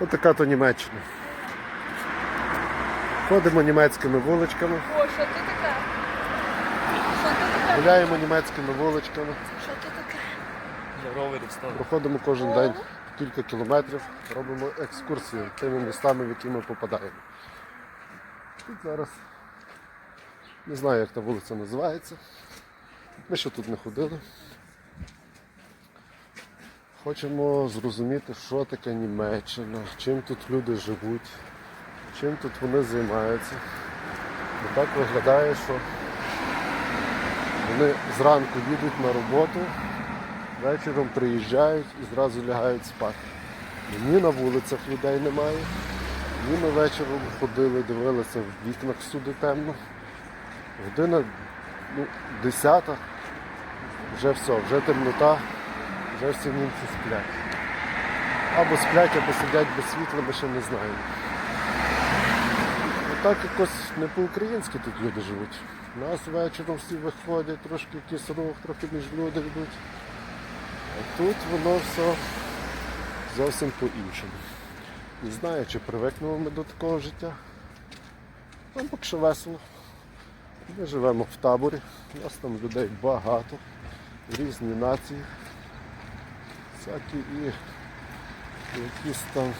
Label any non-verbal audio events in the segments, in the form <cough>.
Отака то Німеччина. Ходимо німецькими вуличками, О, що ти таке? Що ти таке? гуляємо німецькими вуличками, Що ти таке? Я ровер встав. проходимо кожен день кілька кілометрів, робимо екскурсію тими містами, в які ми попадаємо. Тут зараз не знаю, як та вулиця називається. Ми ще тут не ходили. Хочемо зрозуміти, що таке Німеччина, чим тут люди живуть, чим тут вони займаються. Бо так виглядає, що вони зранку їдуть на роботу, вечором приїжджають і зразу лягають спати. Ні на вулицях людей немає, ні ми вечором ходили, дивилися в вікнах всюди темно. Година ну, 10, вже все, вже темнота, вже німці сплять. Або сплять, або сидять без світла, ми ще не знаємо. Так якось не по-українськи тут люди живуть. У нас вечором всі виходять, трошки якийсь рух, трохи між люди йдуть. А тут воно все зовсім по-іншому. Не знаю, чи привикнемо ми до такого життя. Нам поки що весело. Ми живемо в таборі, у нас там людей багато, різні нації, всякі і якісь там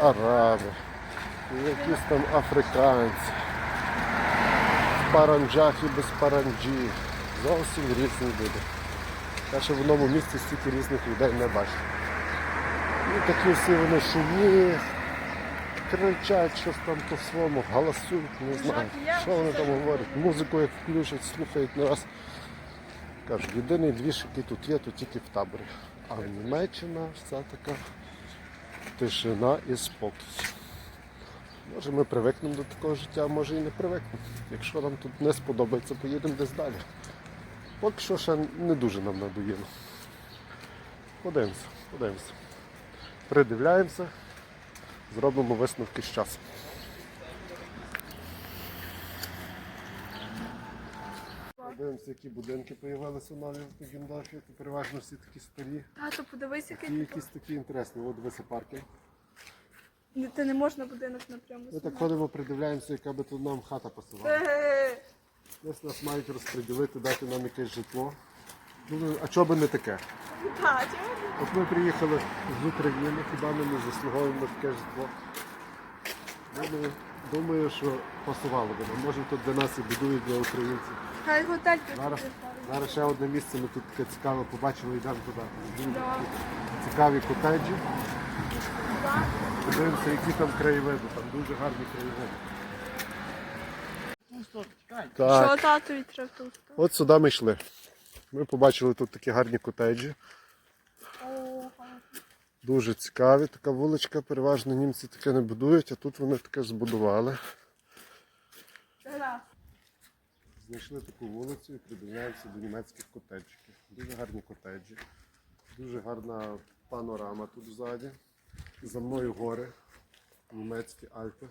араби, і якісь там африканці, в паранджах і без паранджі. Зовсім різні люди. Я ще в одному місці стільки різних людей не бачив. І такі всі вони шумні, кричать щось там по-своєму, галасують, не знаю, що вони там говорять. Музику як включать, слухають на раз. Кажу, єдиний двіж, який тут є, то тільки в таборі. А Німеччина вся така тишина і спокій. Може ми привикнемо до такого життя, може і не привикнемо. Якщо нам тут не сподобається, поїдемо десь далі. Поки що ще не дуже нам надоїло. Подивимося, подивимося. Придивляємося, зробимо висновки з часом. Подивимося, які будинки з'явилися нові в Гіндорфі. Це переважно всі такі старі. Тато, подивись, І який якісь такі інтересні. От дивися парки. Ти не можна будинок напряму. Ми так ходимо, придивляємося, яка би тут нам хата пасувала. Е, Десь нас мають розподілити, дати нам якесь житло. Ну, а чого би не таке? та, чого? От ми приїхали з України, хіба ми не заслуговуємо таке житло. Думаю, думаю, що пасувало би нам. Може тут для нас і будують для українців. Хай готель Зараз, зараз ще одне місце, ми тут таке цікаве побачили, йдемо туди. Дуже Да. Цікаві котеджі. Подивимося, які там краєвиди, там дуже гарні краєвиди. Так. Що татові треба тут? От сюди ми йшли. Ми побачили тут такі гарні котеджі. Дуже цікаві, така вуличка, переважно німці таке не будують, а тут вони таке збудували. Знайшли таку вулицю і придивляємося до німецьких котеджиків. Дуже гарні котеджі, дуже гарна панорама тут ззаді. За мною гори, німецькі Альпи.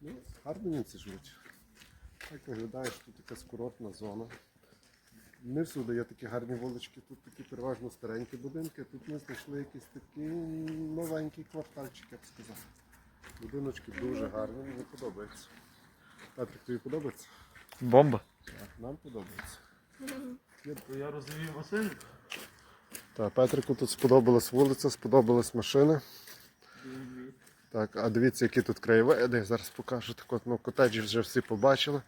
Ну, гарно німці живуть. Так виглядає, що тут якась курортна зона. Не всюди є такі гарні вулички, тут такі переважно старенькі будинки. Тут ми знайшли якийсь такий новенький квартальчик, я б сказав. Будиночки дуже гарні, мені подобається. Патрик, тобі подобається? Бомба. Так, нам подобається. Я розумію Василь. Так, Петрику тут сподобалась вулиця, сподобалась машина. Так, а дивіться, які тут краєвиди. Я зараз покажу. Так от, ну, котеджі вже всі побачили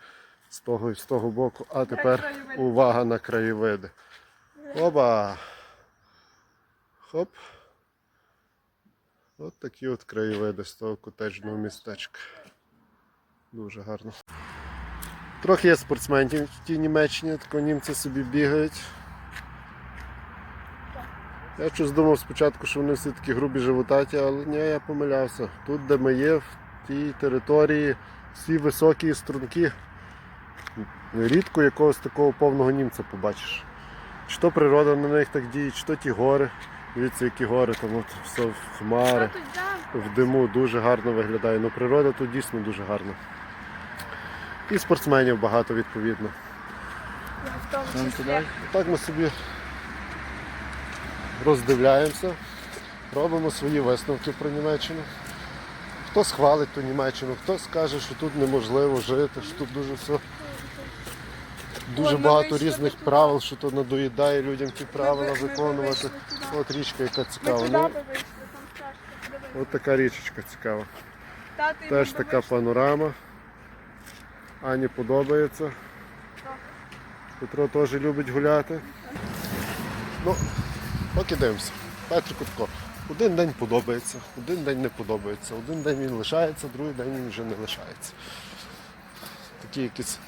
з того і з того боку. А тепер увага на краєвиди. Оба! Хоп. От такі от краєвиди з того котеджного містечка. Дуже гарно. Трохи є спортсменів в тій Німеччині, тако німці собі бігають. Я щось думав спочатку, що вони всі такі грубі животаті, але ні, я помилявся. Тут, де ми є, в тій території, всі високі і струнки. Рідко якогось такого повного німця побачиш. Чи то природа на них так діє, чи то ті гори. Дивіться, які гори, там от все в хмари, в диму дуже гарно виглядає. Ну природа тут дійсно дуже гарна. І спортсменів багато відповідно. Так ми собі роздивляємося, робимо свої висновки про Німеччину. Хто схвалить ту Німеччину, хто скаже, що тут неможливо жити, що тут дуже все. Дуже багато різних правил, що то надоїдає людям ті правила виконувати. От річка, яка цікава. Ну, от така річечка цікава. Теж така панорама. Ані подобається. Петро теж любить гуляти. Ну, поки дивимося. Петрику тако. Один день подобається, один день не подобається. Один день він лишається, другий день він вже не лишається. Такі якісь,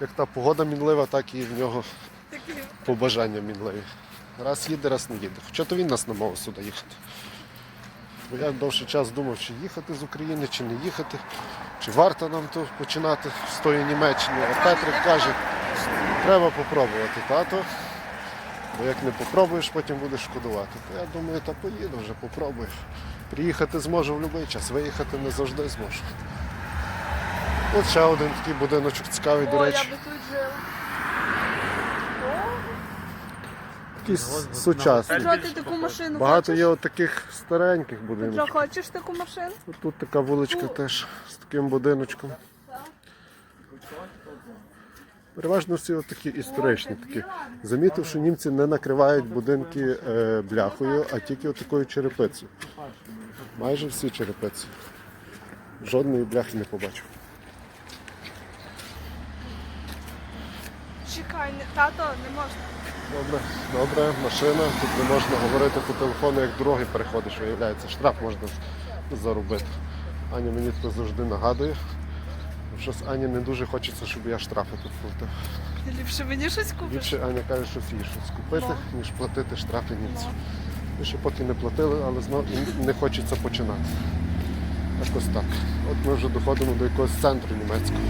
як та погода мінлива, так і в нього побажання мінливі. Раз їде, раз не їде. Хоча то він нас намовив сюди їхати. Бо я довший час думав, чи їхати з України, чи не їхати, чи варто нам тут починати з тої Німеччини. А Петрик каже, треба попробувати, тато. Бо як не попробуєш, потім будеш шкодувати. То я думаю, та поїду вже, попробую. Приїхати зможу в будь-який час, виїхати не завжди зможу. От ще один такий будиночок цікавий, до О, речі. я би тут жила. О, Петро, ти таку машину Багато хочеш? є от таких стареньких Петро, будиночків. хочеш таку машину? Тут така вуличка теж з таким будиночком. Переважно всі от такі історичні такі. Замітив, що німці не накривають будинки е, бляхою, а тільки от такою черепицею. Майже всі черепиці. Жодної бляхи не побачив. Чекай, не- тато, не можна. Добре, добре, машина. Тут не можна говорити по телефону, як дороги переходиш, виявляється. Штраф можна заробити. Аня мені це завжди нагадує. Щось Ані не дуже хочеться, щоб я штрафи тут платив. Ліпше мені щось купиш? Ліпше Аня каже, щось їй щось купити, Ну. ніж платити штрафи німців. Ну. Ми ще поки не платили, але знов не хочеться починати. Якось так. От ми вже доходимо до якогось центру німецького.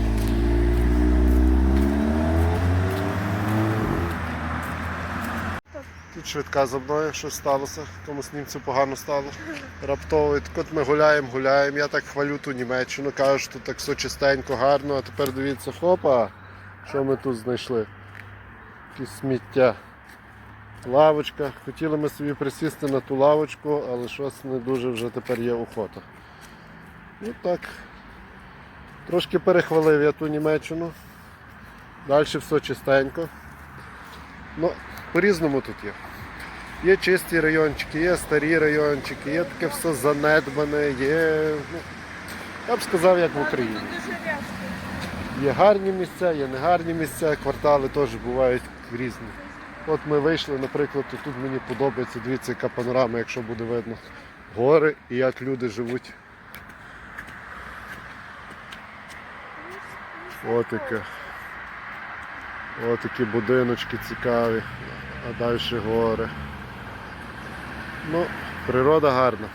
Тут швидка за мною, щось сталося, комусь німцю погано стало. Раптово. І так от ми гуляємо, гуляємо. Я так хвалю ту Німеччину, кажу, що тут так все чистенько, гарно, а тепер дивіться, хопа, що ми тут знайшли. Якісь сміття. Лавочка. Хотіли ми собі присісти на ту лавочку, але щось не дуже вже тепер є охота. Ну так. Трошки перехвалив я ту Німеччину. Далі все чистенько. Ну, по-різному тут є. Є чисті райончики, є старі райончики, є таке все занедбане, є. Ну, я б сказав, як в Україні. Є гарні місця, є негарні місця, квартали теж бувають різні. От ми вийшли, наприклад, і тут мені подобається, дивіться, яка панорама, якщо буде видно. Гори і як люди живуть. От яке. От такі будиночки цікаві, а далі гори. Ну, природа гарна.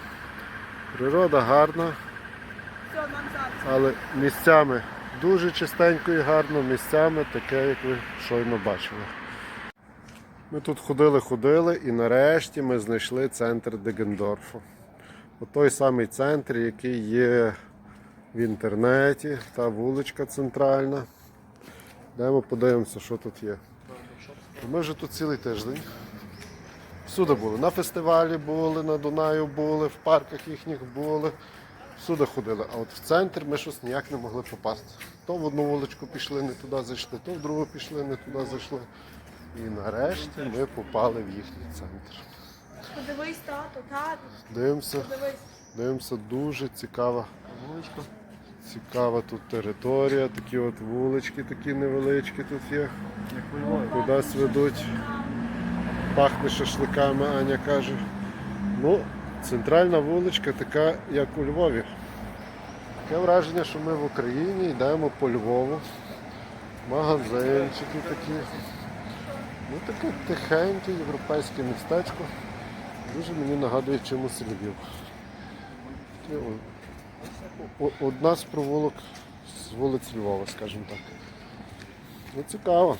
Природа гарна. Але місцями дуже чистенько і гарно, місцями таке, як ви щойно бачили. Ми тут ходили-ходили і нарешті ми знайшли центр Дегендорфу. От той самий центр, який є в інтернеті, та вуличка центральна. Йдемо подивимося, що тут є. Ми вже тут цілий тиждень. Всюди були. На фестивалі були, на Дунаю були, в парках їхніх були. Всюди ходили, а от в центр ми щось ніяк не могли попасти. То в одну вуличку пішли, не туди зайшли, то в другу пішли, не туди зайшли. І нарешті ми попали в їхній центр. Подивись, тато, тато, Дивимося, подивись. дивимося, дуже цікава, Вуличка. цікава тут територія, такі от вулички такі невеличкі тут є. Кудись ведуть. Пахне шашликами, Аня каже. Ну, центральна вуличка така, як у Львові. Таке враження, що ми в Україні йдемо по Львову. Магазинчики такі. Ну таке тихеньке європейське містечко. Дуже мені нагадує чимось Львів. Одна з провулок з вулиць Львова, скажімо так. Ну цікаво.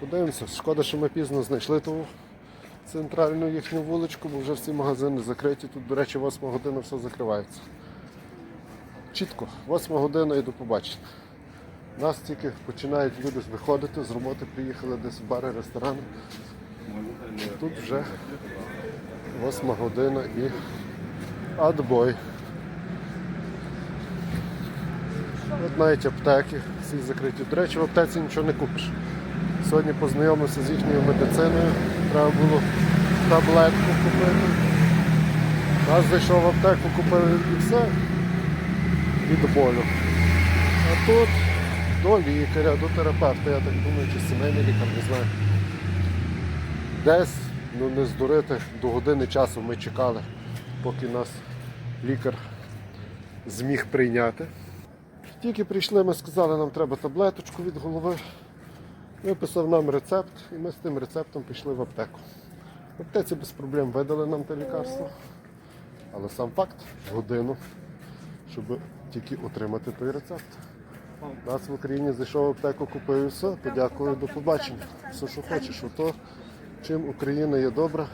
Подивимося. Шкода, що ми пізно знайшли ту центральну їхню вуличку, бо вже всі магазини закриті. Тут, до речі, 8 година все закривається. Чітко, 8 година і до побачення. Нас тільки починають люди виходити з роботи, приїхали десь в бари, ресторани. Тут вже восьма година і адбой. От навіть аптеки всі закриті. До речі, в аптеці нічого не купиш. Сьогодні познайомився з їхньою медициною. Треба було таблетку купити. Раз зайшов в аптеку, купили і все. Від болю. А тут до лікаря, до терапевта, я так думаю, чи сімейний лікар, не знаю. Десь, ну не здурити, до години часу ми чекали, поки нас лікар зміг прийняти. Тільки прийшли, ми сказали, нам треба таблеточку від голови. Виписав нам рецепт, і ми з тим рецептом пішли в аптеку. В аптеці без проблем видали нам те лікарство. Але сам факт годину, щоб тільки отримати той рецепт. Нас в Україні зайшов в аптеку, купив і все. Подякую, до побачення. Все, що хочеш. Ото, чим Україна є добра,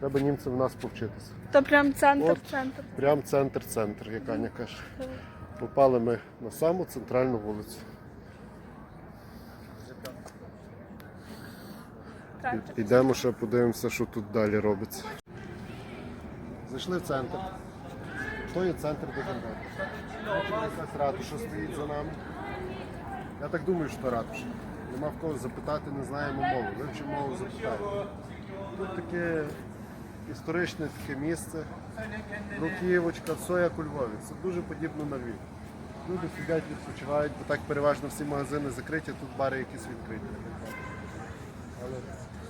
треба німцям в нас повчитися. То прям центр, От. центр. Прям центр-центр, як Аня каже. Попали ми на саму центральну вулицю. І- Ідемо ще подивимося, що тут далі робиться. Зайшли в центр. То є центр. Якась ратуша стоїть за нами. Я так думаю, що ратуша. Нема в кого запитати, не знаємо мову. Вивчимо мову, запитаємо. Тут таке історичне таке місце. Бруківочка, все як у Львові. Це дуже подібно на Львів. Люди сидять, відпочивають, бо так переважно всі магазини закриті, тут бари якісь відкриті. Але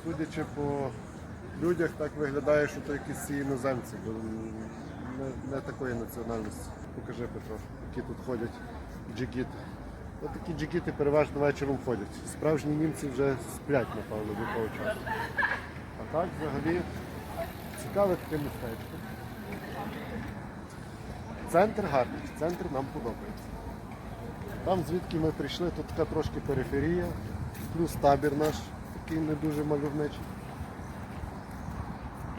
судячи по людях, так виглядає, що то якісь ці іноземці, бо не, не такої національності. Покажи Петро, які тут ходять джигіти. Ось такі джигіти переважно вечором ходять. Справжні німці вже сплять, напевно, до того часу. А так взагалі цікаве таке містечко. Центр гарний, центр нам подобається. Там звідки ми прийшли, тут така трошки периферія, плюс табір наш, такий не дуже мальовничий.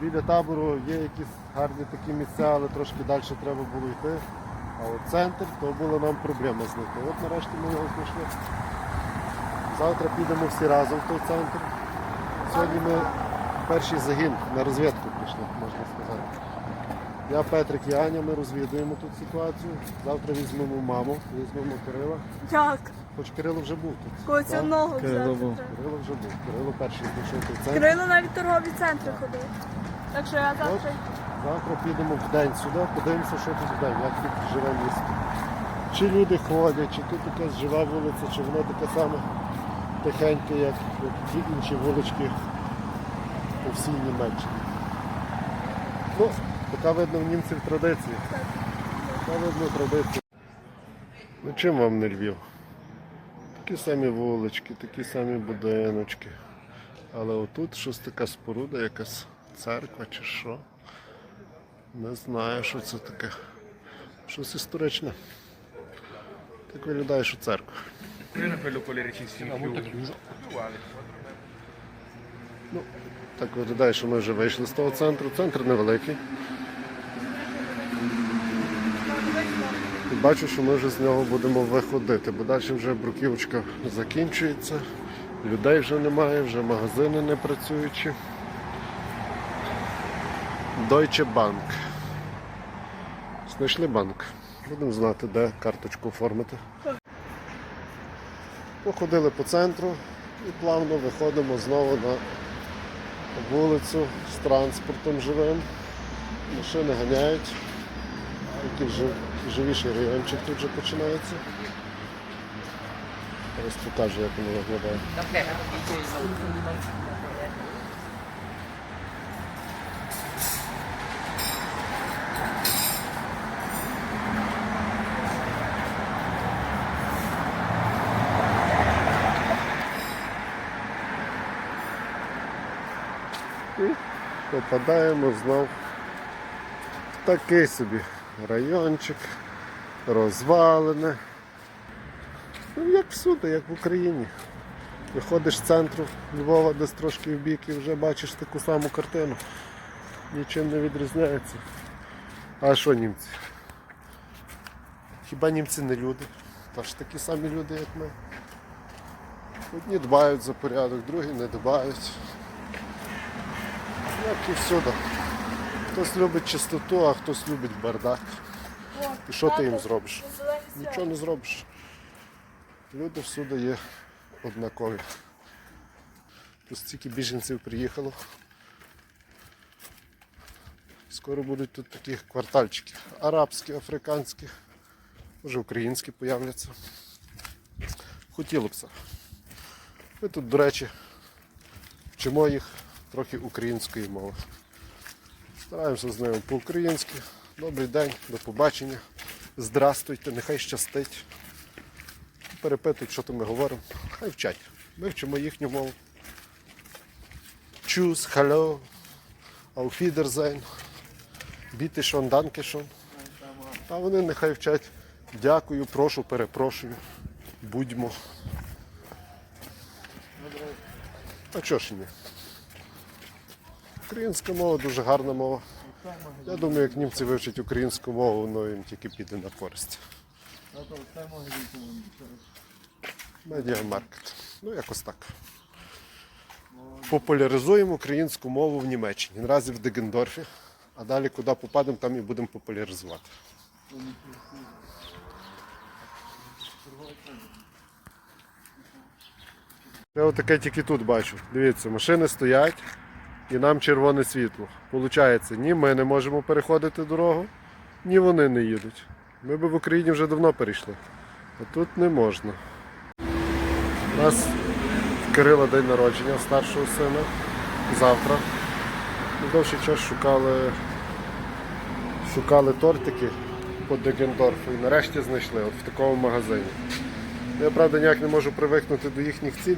Біля табору є якісь гарні такі місця, але трошки далі треба було йти. А от центр, то була нам проблема знайти. От нарешті ми його знайшли. Завтра підемо всі разом в той центр. Сьогодні ми перший загін на розвідку прийшли, можна сказати. Я, Петрик і Аня, ми розвідуємо тут ситуацію. Завтра візьмемо маму, візьмемо Кирила. Як? Хоч Кирило вже був тут. Коли цю Так? ногу Кирило взяти. був. треба. Кирило вже був. Кирило перший той центр. Кирило навіть в торгові центри ходив. Так що я завтра. завтра підемо в день сюди, подивимося, що тут в день, як тут живе місто. Чи люди ходять, чи тут якась жива вулиця, чи воно таке саме тихеньке, як, як ті інші вулички по всій Німеччині. Ну, така видно в німців традиції. Така видно традиції. Ну чим вам не Львів? Такі самі вулички, такі самі будиночки. Але отут щось така споруда, якась церква чи що. Не знаю, що це таке. Щось історичне. Так виглядає, що церква. Ну, так виглядає, що ми вже вийшли з того центру. Центр невеликий. Бачу, що ми вже з нього будемо виходити, бо далі вже бруківочка закінчується, людей вже немає, вже магазини не працюючі. Deutsche Bank. Знайшли банк. Будемо знати, де карточку оформити. Походили по центру і плавно виходимо знову на вулицю з транспортом живим. Машини ганяють. Такий жив, живіший райончик тут вже починається. Зараз покажу, як воно виглядає. І попадаємо знов в такий собі райончик, розвалене. Ну, як всюди, як в Україні. Виходиш з центру Львова десь трошки в бік і вже бачиш таку саму картину. Нічим не відрізняється. А що німці? Хіба німці не люди? також такі самі люди, як ми. Одні дбають за порядок, другі не дбають. Як і всюди. Хтось любить чистоту, а хтось любить бардак. І що ти їм зробиш? Нічого не зробиш. Люди всюди є однакові. Тут стільки біженців приїхало. Скоро будуть тут такі квартальчики. Арабські, африканські, може українські появляться. Хотіло б це. Ми тут, до речі, вчимо їх трохи української мови. Стараємося з ними по-українськи. Добрий день, до побачення. Здрастуйте, нехай щастить. Перепитують, що то ми говоримо. Хай вчать. Ми вчимо їхню мову. Чус, hello, auf Wiedersehen, біти шон. А вони нехай вчать. Дякую, прошу, перепрошую. Будьмо. А чого ж ні? Українська мова дуже гарна мова. Я думаю, як німці вивчать українську мову, воно їм тільки піде на користь. Медіамаркет. Ну, якось так. Популяризуємо українську мову в Німеччині. Наразі в Дегендорфі, а далі куди попадемо, там і будемо популяризувати. Я отаке тільки тут бачу. Дивіться, машини стоять і нам червоне світло. Получається, ні ми не можемо переходити дорогу, ні вони не їдуть. Ми би в Україні вже давно перейшли. А тут не можна. У нас в Кирила день народження старшого сина. Завтра. Ми довший час шукали, шукали тортики по Дегендорфу і нарешті знайшли от в такому магазині. Я правда ніяк не можу привикнути до їхніх цін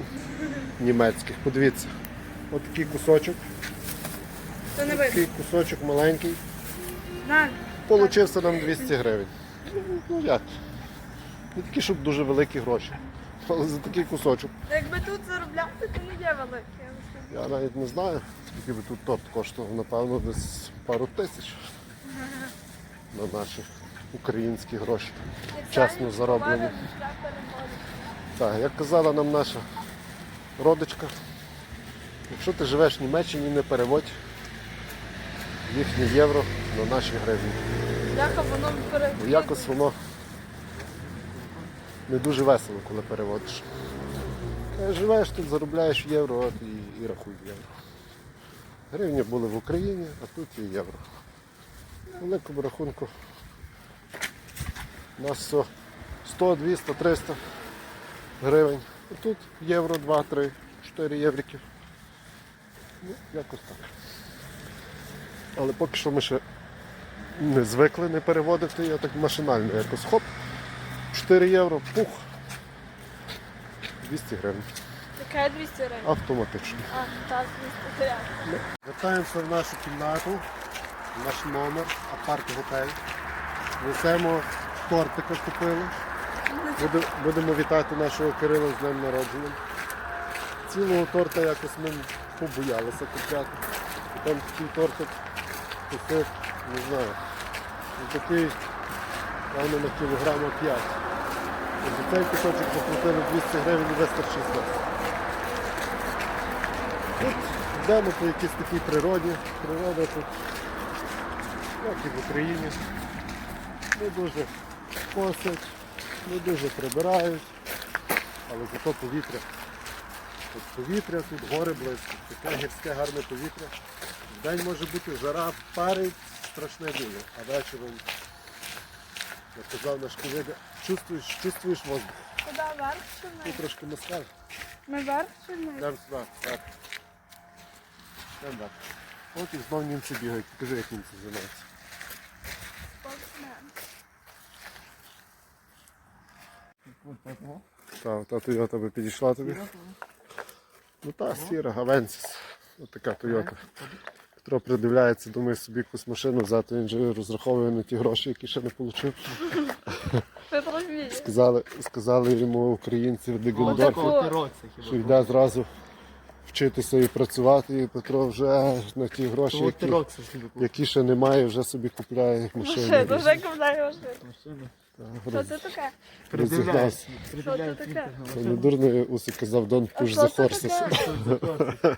німецьких. Подивіться, от такий кусочок, Це не видно. такий кусочок маленький. Получився нам 200 гривень. Ну як? Не такі, щоб дуже великі гроші. Але за такий кусочок. якби тут заробляти, то не є велике. я навіть не знаю, скільки би тут торт коштував, напевно, десь пару тисяч на наші українські гроші. Чесно зароблені. Так, як казала нам наша родичка, якщо ти живеш в Німеччині, не переводь їхні євро на наші гривні. Яка воно пере... Якось воно не дуже весело, коли переводиш. Е, Живеш тут, заробляєш євро от, і, і рахуй євро. Гривні були в Україні, а тут і євро. Великому рахунку у нас все 100, 200, 300 гривень. А тут євро 2, 3, 4 єврики. Ну, якось так. Але поки що ми ще не звикли не переводити, я так машинально якось хоп. 4 євро, пух. 200 гривень. Таке 200 гривень. Автоматично. А, так, 200 гривень. Вертаємося в нашу кімнату, в наш номер, апарт готель. Несемо тортика купили. Буде- Будемо вітати нашого Кирила з днем народження. Цілого торта якось ми побоялися купляти. І Там такий тортик кусок, не знаю, ну, такий, певно, на кілограма 5. І За цей кусочок заплатили 200 гривень і вистачить. Тут йдемо по якійсь такій природі. Природа тут, як і в Україні, не дуже косять, не дуже прибирають, але зато повітря. Тут повітря, тут гори близько, таке гірське гарне повітря. В день може бути жара, парить, страшне діло, а вечором, як казав наш колега, чувствуєш, чувствуєш воздух. Куди вверх чи Тут трошки москаль. Ми вверх чи вниз? Йдемо сюди, так. Йдемо так. От і знов німці бігають. Покажи, як німці займаються. Спортсмен. Так, та Тойота би підійшла тобі. Ну та, сіра, Гавенсіс. Ось така Тойота. Хто придивляється, думає собі якусь машину взяти, він же розраховує на ті гроші, які ще не отримав. <laughs> Сказали, сказали йому українці в Дегендорфі, що йде зразу вчитися і працювати, і Петро вже на ті гроші, які, які ще немає, вже собі купляє машину. Машину, вже купляє машину. Що це таке? розігнався. Що це таке? Це не дурний Усик казав, don't push the horses.